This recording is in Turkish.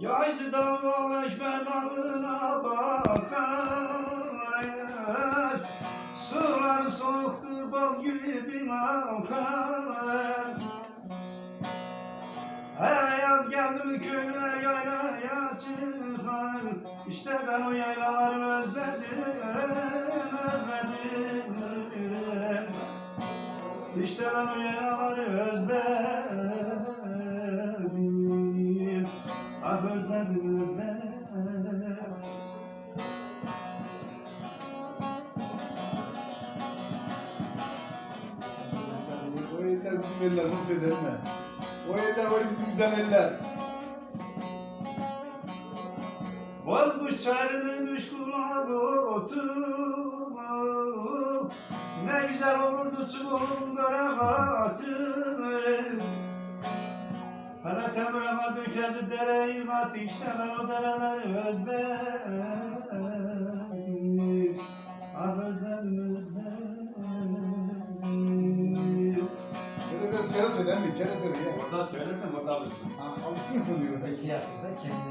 Yaycı dalmış ben dalına bakar. Sular soğuktur bal gibi akar Her yaz geldi mi köyler yaylaya çıkar. İşte ben o yaylaları özledim, özledim. İşte ben o yaylaları özledim Ah özledim özledim O eller bizim eller, söylerim ben. O eller, o bizim güzel eller. Bozmuş çarının kulağı otu Ne güzel olurdu çubuğun karabatı Kara temrama dökerdi dere ilmat işte ben o dereleri özledim Ah özledim Ya da biraz içeri söyle, mi? İçeri söyle ya. Orada söylesen orada alırsın. Ha, konuyu. Şey yapıyor da kendi